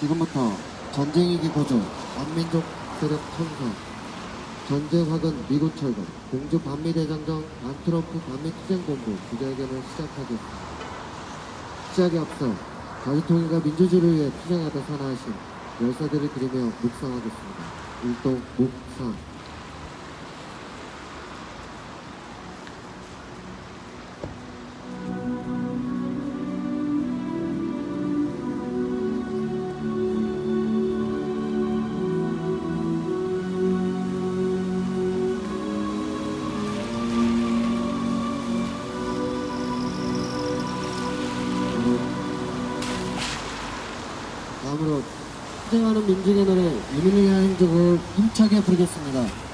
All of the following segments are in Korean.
지금부터 전쟁이기 고조, 안민족 세력 천선, 전쟁 화근 미국 철거, 공주 반미 대장정, 안트럼프 반미 투쟁 본부 기자회견을 시작하겠습니다. 시작에 앞서 자주통일과 민주주의를 위해 투쟁하다 산하하신 열사들을 그리며 묵상하겠습니다. 일동 묵상. 투쟁하는 민중의 노래 위한 행적을 힘차게 부르겠습니다.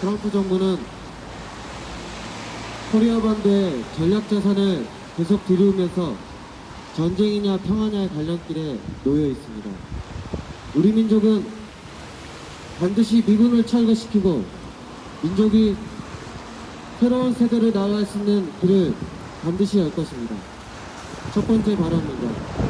트럼프 정부는 코리아 반도의 전략 자산을 계속 들이우면서 전쟁이냐 평화냐의 갈림길에 놓여 있습니다. 우리 민족은 반드시 미군을 철거시키고 민족이 새로운 세대를 나아갈 수 있는 길을 반드시 열 것입니다. 첫 번째 발언입니다.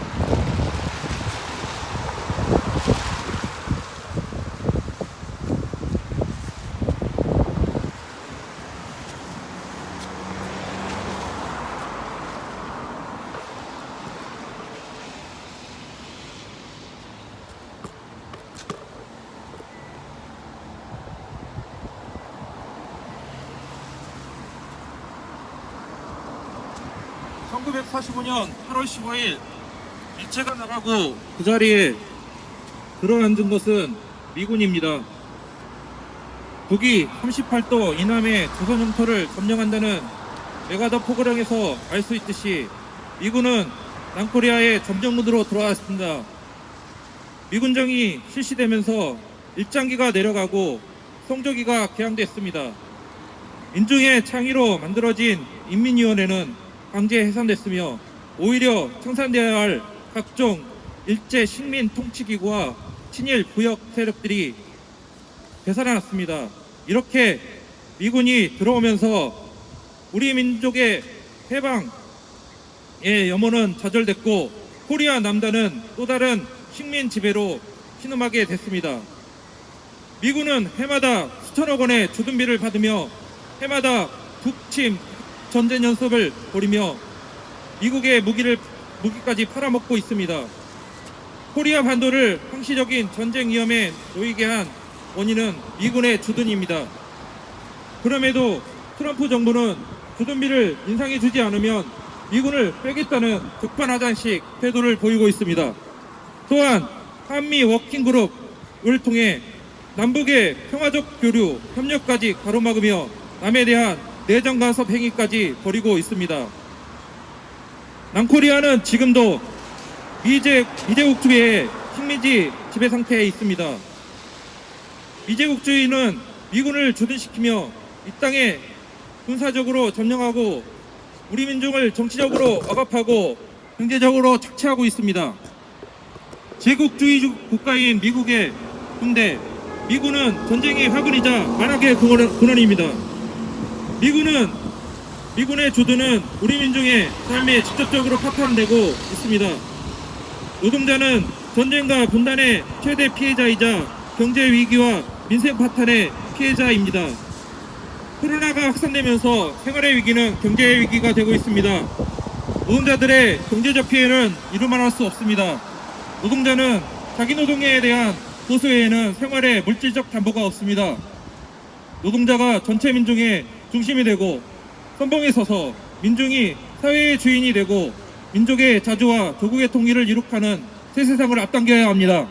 1945년 8월 15일 일제가 나가고 그 자리에 들어앉은 것은 미군입니다. 북이 38도 이남의 조선 영토를 점령한다는 메가더 포고령에서 알 수 있듯이 미군은 남코리아의 점령문으로 들어왔습니다. 미군정이 실시되면서 일장기가 내려가고 성조기가 개항됐습니다. 민중의 창의로 만들어진 인민위원회는 강제 해산됐으며 오히려 청산되어야 할 각종 일제 식민 통치기구와 친일 부역 세력들이 되살아났습니다. 이렇게 미군이 들어오면서 우리 민족의 해방의 염원은 좌절됐고 코리아 남단은 또 다른 식민 지배로 신음하게 됐습니다. 미군은 해마다 수천억 원의 주둔비를 받으며 해마다 북침 전쟁 연습을 벌이며 미국의 무기를 무기까지 팔아먹고 있습니다. 코리아 반도를 항시적인 전쟁 위험에 놓이게 한 원인은 미군의 주둔입니다. 그럼에도 트럼프 정부는 주둔비를 인상해 주지 않으면 미군을 빼겠다는 적반하장식 태도를 보이고 있습니다. 또한 한미 워킹그룹을 통해 남북의 평화적 교류, 협력까지 가로막으며 남에 대한 내정 간섭 행위까지 벌이고 있습니다. 남코리아는 지금도 미제, 미제국주의의 식민지 지배 상태에 있습니다. 미제국주의는 미군을 주둔시키며 이 땅에 군사적으로 점령하고 우리 민중을 정치적으로 억압하고 경제적으로 착취하고 있습니다. 제국주의 주- 국가인 미국의 군대, 미군은 전쟁의 화근이자 만악의 근원- 근원입니다. 미군은 미군의 주둔은 우리 민중의 삶에 직접적으로 파탄되고 있습니다. 노동자는 전쟁과 분단의 최대 피해자이자 경제 위기와 민생 파탄의 피해자입니다. 코로나가 확산되면서 생활의 위기는 경제의 위기가 되고 있습니다. 노동자들의 경제적 피해는 이루말할 수 없습니다. 노동자는 자기 노동에 대한 보수 외에는 생활에 물질적 담보가 없습니다. 노동자가 전체 민중의 중심이 되고 선봉에 서서 민중이 사회의 주인이 되고 민족의 자주와 조국의 통일을 이룩하는 새 세상을 앞당겨야 합니다.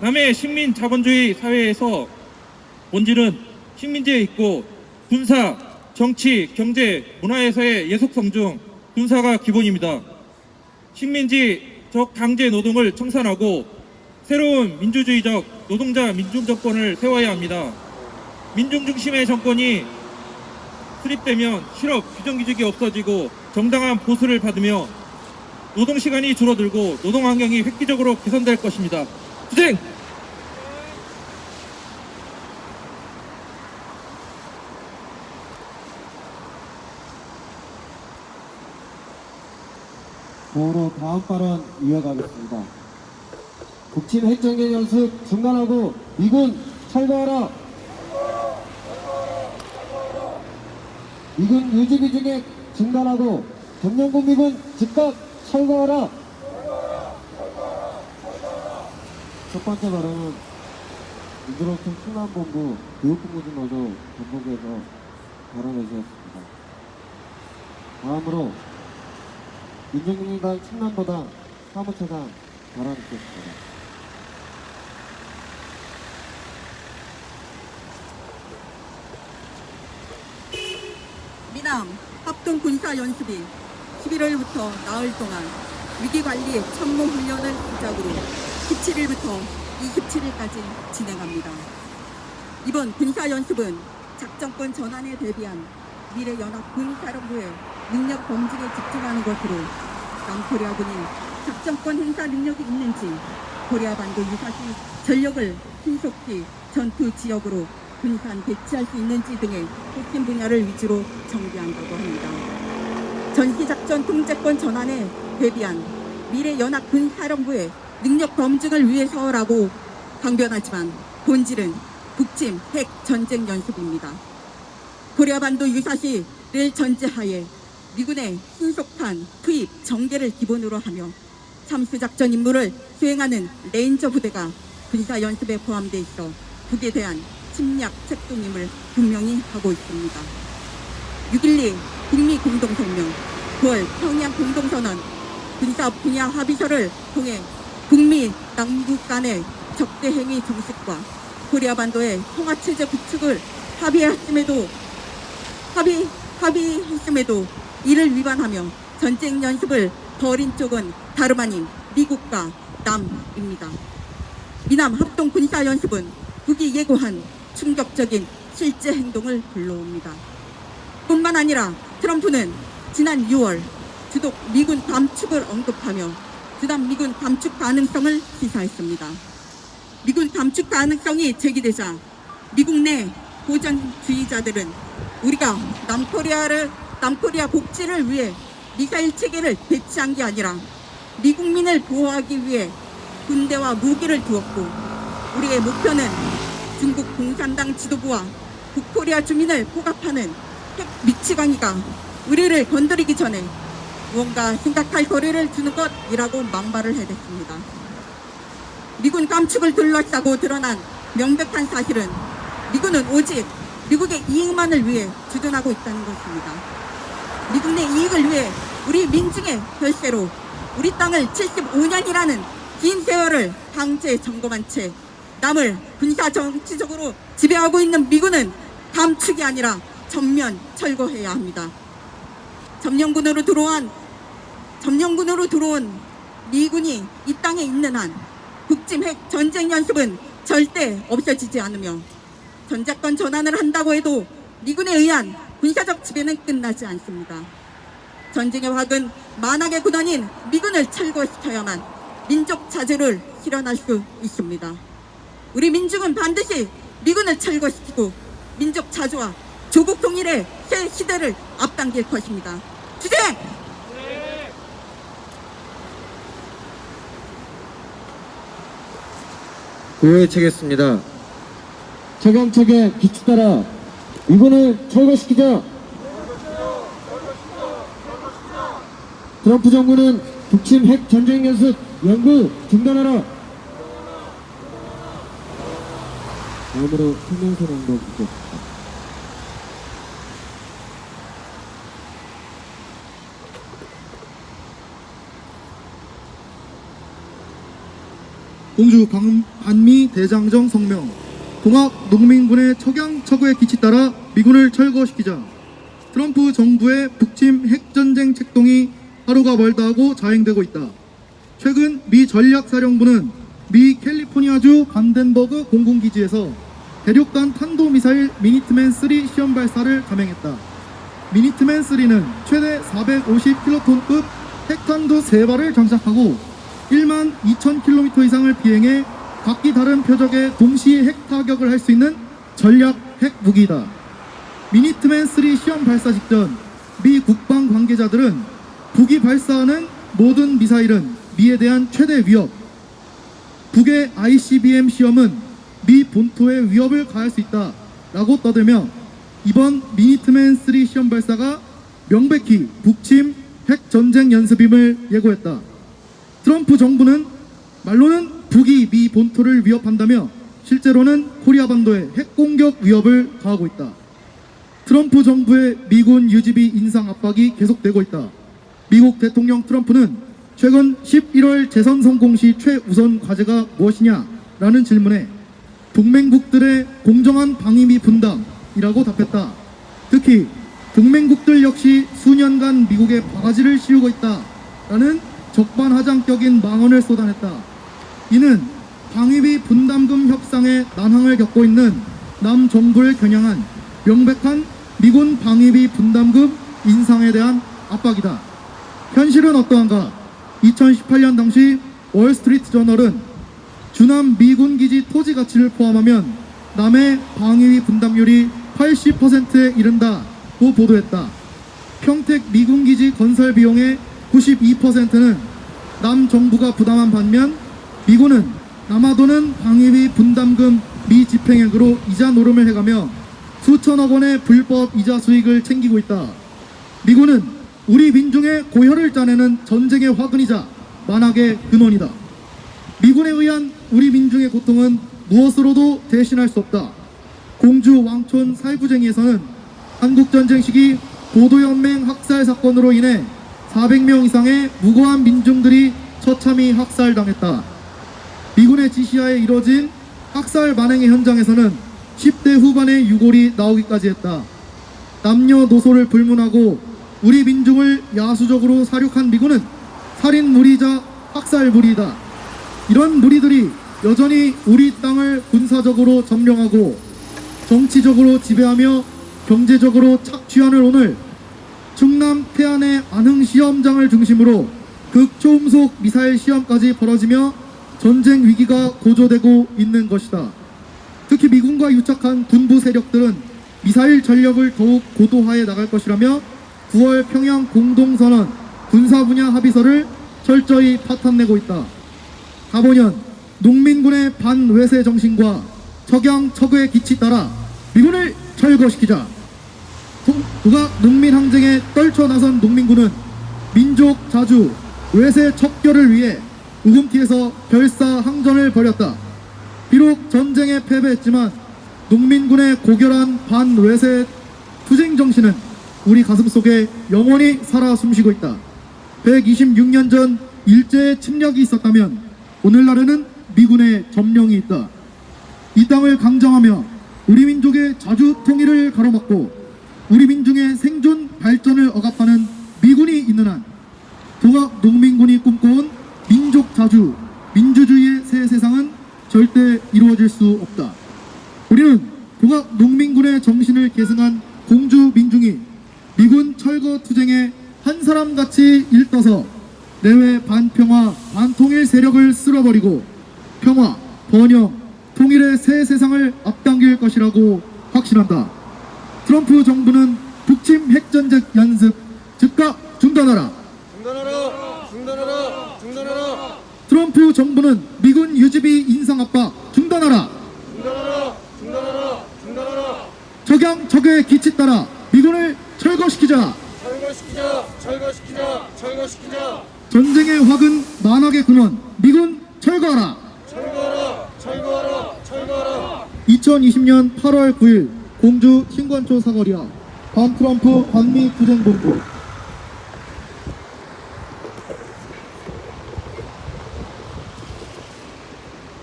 남의 식민 자본주의 사회에서 본질은 식민지에 있고 군사, 정치, 경제, 문화에서의 예속성 중 군사가 기본입니다. 식민지 적 강제 노동을 청산하고 새로운 민주주의적 노동자 민중 정권을 세워야 합니다. 민중 중심의 정권이 수립되면 실업, 규정규직이 없어지고 정당한 보수를 받으며 노동 시간이 줄어들고 노동 환경이 획기적으로 개선될 것입니다. 투쟁! 다음으로 다음 발언 이어가겠습니다. 북침 핵전개 연습 중단하고 미군 철거하라. 미군 유지비 중에 중단하고 미군 즉각 철거하라. 첫 번째 발언은 민주노총 충남본부 교육본부진노조 본부에서 발언해 주셨습니다. 다음으로 민중민주당 충남보다 사무처장 발언 듣겠습니다. 미남 합동 군사 연습이 11월부터 나흘 동안 위기관리 참모 훈련을 시작으로 17일부터 27일까지 진행합니다. 이번 군사 연습은 작전권 전환에 대비한 미래연합 군사령부의 능력 검증에 집중하는 것으로 남코리아군이 작전권 행사 능력이 있는지 코리아 반도 유사시 전력을 신속히 전투 지역으로 분산 배치할 수 있는지 등의 핵심 분야를 위주로 정비한다고 합니다. 전시작전 통제권 전환에 대비한 미래연합 군사령부의 능력 검증을 위해서라고 강변하지만 본질은 북침 핵 전쟁 연습입니다. 코리아 반도 유사시를 전제하에 미군의 신속한 투입 전개를 기본으로 하며 참수작전 임무를 수행하는 레인저 부대가 군사 연습에 포함돼 있어 북에 대한 침략 책동임을 분명히 하고 있습니다. 6.12 북미 공동성명, 9월 평양 공동선언, 군사 분야 합의서를 통해 북미 남북 간의 적대 행위 정식과 코리아 반도의 통화 체제 구축을 합의했음에도 합의 합의했음에도 이를 위반하며 전쟁 연습을 벌인 쪽은 다름 아닌 미국과 남입니다. 미남 합동 군사 연습은 북이 예고한 충격적인 실제 행동을 불러옵니다. 뿐만 아니라 트럼프는 지난 6월 주독 미군 감축을 언급하며 주단 미군 감축 가능성을 시사했습니다. 미군 감축 가능성이 제기되자 미국 내 보전주의자들은 우리가 남코리아를 남코리아 복지를 위해 미사일 체계를 배치한 게 아니라 미국민을 보호하기 위해 군대와 무기를 두었고 우리의 목표는 중국 공산당 지도부와 북코리아 주민을 포갑하는 핵 미치광이가 우리를 건드리기 전에 무언가 생각할 거리를 주는 것이라고 막말을 해댔습니다. 미군 감축을 둘러싸고 드러난 명백한 사실은 미군은 오직 미국의 이익만을 위해 주둔하고 있다는 것입니다. 내 이익을 위해 우리 민중의 혈세로 우리 땅을 75년이라는 긴 세월을 강제 점검한 채 남을 군사 정치적으로 지배하고 있는 미군은 감축이 아니라 전면 철거해야 합니다. 점령군으로 들어온 점령군으로 들어온 미군이 이 땅에 있는 한 북침 핵 전쟁 연습은 절대 없어지지 않으며 전자권 전환을 한다고 해도 미군에 의한 군사적 지배는 끝나지 않습니다. 전쟁의 확은 만악의 군원인 미군을 철거시켜야만 민족 자주를 실현할 수 있습니다. 우리 민중은 반드시 미군을 철거시키고 민족 자주와 조국 통일의 새 시대를 앞당길 것입니다. 주제! 구호에 채겠습니다. 최강책의 기치 따라 미군을 철거시키자. 트럼프 정부는 북침 핵 전쟁 연습 연구 중단하라. 다음으로 성명서 낭독 있겠습니다. 공주 방- 반미 대장정 성명 동학 농민군의 척양 처구에 기치 따라 미군을 철거시키자 트럼프 정부의 북침 핵전쟁 책동이 하루가 멀다 하고 자행되고 있다. 최근 미 전략사령부는 미 캘리포니아주 반덴버그 공군기지에서 대륙간 탄도미사일 미니트맨 3 시험 발사를 감행했다. 미니트맨 3는 최대 450킬로톤급 핵탄두 3발을 장착하고 1만 2천 킬로미터 이상을 비행해 각기 다른 표적에 동시에 핵 타격을 할 수 있는 전략 핵 무기다. 미니트맨 3 시험 발사 직전 미 국방 관계자들은 북이 발사하는 모든 미사일은 미에 대한 최대 위협, 북의 ICBM 시험은 미 본토에 위협을 가할 수 있다 라고 떠들며 이번 미니트맨 3 시험 발사가 명백히 북침 핵 전쟁 연습임을 예고했다. 트럼프 정부는 말로는 북이 미 본토를 위협한다며 실제로는 코리아 반도에 핵 공격 위협을 가하고 있다. 트럼프 정부의 미군 유지비 인상 압박이 계속되고 있다. 미국 대통령 트럼프는 최근 11월 재선 성공 시 최우선 과제가 무엇이냐 라는 질문에 동맹국들의 공정한 방위비 분담이라고 답했다. 특히 동맹국들 역시 수년간 미국에 바가지를 씌우고 있다라는 적반하장격인 망언을 쏟아냈다. 이는 방위비 분담금 협상에 난항을 겪고 있는 남 정부를 겨냥한 명백한 미군 방위비 분담금 인상에 대한 압박이다. 현실은 어떠한가? 2018년 당시 월스트리트 저널은 주남 미군 기지 토지 가치를 포함하면 남의 방위비 분담률이 80%에 이른다고 보도했다. 평택 미군 기지 건설 비용의 92%는 남 정부가 부담한 반면 미군은 남아도는 방위비 분담금 미집행액으로 이자 노름을 해가며 수천억 원의 불법 이자 수익을 챙기고 있다. 미군은 우리 민중의 고혈을 짜내는 전쟁의 화근이자 만악의 근원이다. 미군에 의한 우리 민중의 고통은 무엇으로도 대신할 수 없다. 공주 왕촌 살구쟁이에서는 한국전쟁 시기 보도연맹 학살 사건으로 인해 400명 이상의 무고한 민중들이 처참히 학살당했다. 미군의 지시하에 이뤄진 학살 만행의 현장에서는 10대 후반의 유골이 나오기까지 했다. 남녀노소를 불문하고 우리 민중을 야수적으로 사륙한 미군은 살인 무리자 학살 무리다. 이런 무리들이 여전히 우리 땅을 군사적으로 점령하고 정치적으로 지배하며 경제적으로 착취하는 오늘 충남 태안의 안흥 시험장을 중심으로 극초음속 미사일 시험까지 벌어지며 전쟁 위기가 고조되고 있는 것이다. 특히 미군과 유착한 군부 세력들은 미사일 전력을 더욱 고도화해 나갈 것이라며 9월 평양 공동선언 군사 분야 합의서를 철저히 파탄내고 있다. 가보년 농민군의 반외세 정신과 척양 척의 기치 따라 미군을 철거시키자. 동- 북악 농민 항쟁에 떨쳐 나선 농민군은 민족 자주 외세 척결을 위해 우금티에서 별사 항전을 벌였다. 비록 전쟁에 패배했지만 농민군의 고결한 반외세 투쟁 정신은 우리 가슴 속에 영원히 살아 숨쉬고 있다. 126년 전 일제의 침략이 있었다면 오늘날에는 미군의 점령이 있다. 이 땅을 강정하며 우리 민족의 자주 통일을 가로막고 우리 민중의 생존 발전을 억압하는 미군이 있는 한 동학 농민군이 꿈꿔온 민족 자주 민주주의의 새 세상은 절대 이루어질 수 없다. 우리는 동학 농민군의 정신을 계승한 공주 민중이 미군 철거 투쟁에 한 사람같이 일떠서 내외 반평화 반통일 세력을 쓸어버리고 평화, 번영, 통일의 새 세상을 앞당길 것이라고 확신한다. 트럼프 정부는 북침 핵전쟁 연습 즉각 중단하라. 중단하라! 중단하라! 중단하라! 트럼프 정부는 미군 유지비 인상 압박 중단하라. 중단하라! 중단하라! 중단하라! 적양 적의 기치 따라 미군을 철거시키자. 철거시키자! 철거시키자! 철거시키자! 전쟁의 화근 만악의 근원 미군 철거하라. 철거하라! 철거하라! 철거하라! 2020년 8월 9일 공주 신관초 사거리 앞 반트럼프 반미 투쟁본부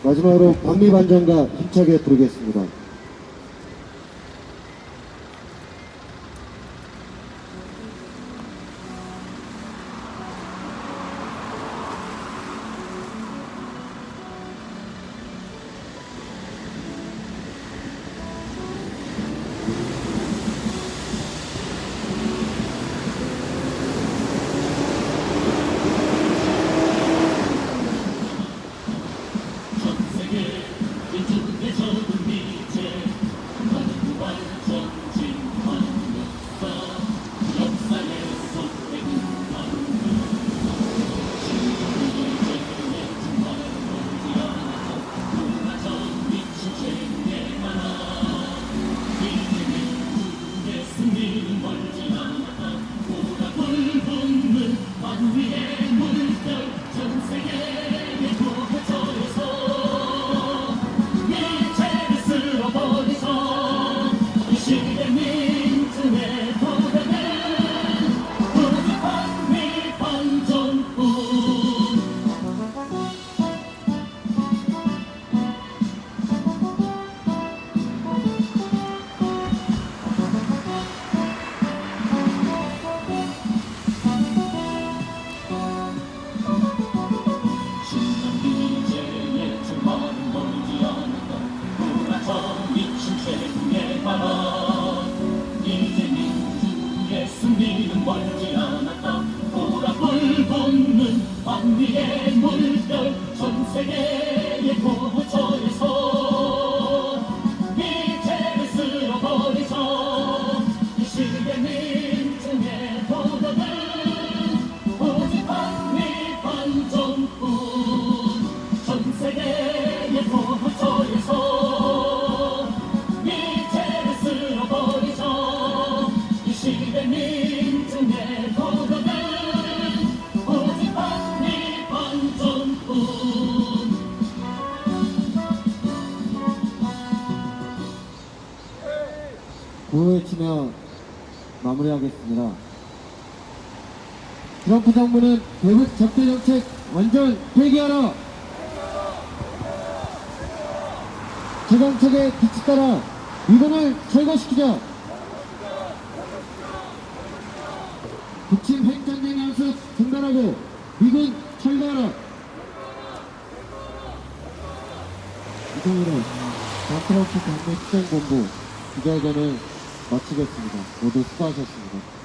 마지막으로 반미 반전가 힘차게 부르겠습니다. 트럼프 정부는 대북 적대 정책 완전 폐기하라. 최강책의 기치 따라 미군을 철거시키자. 북침 핵전쟁 연습 중단하고 미군 철거하라. 이상으로 반트럼프 반미 투쟁본부 기자회견을 마치겠습니다. 모두 수고하셨습니다.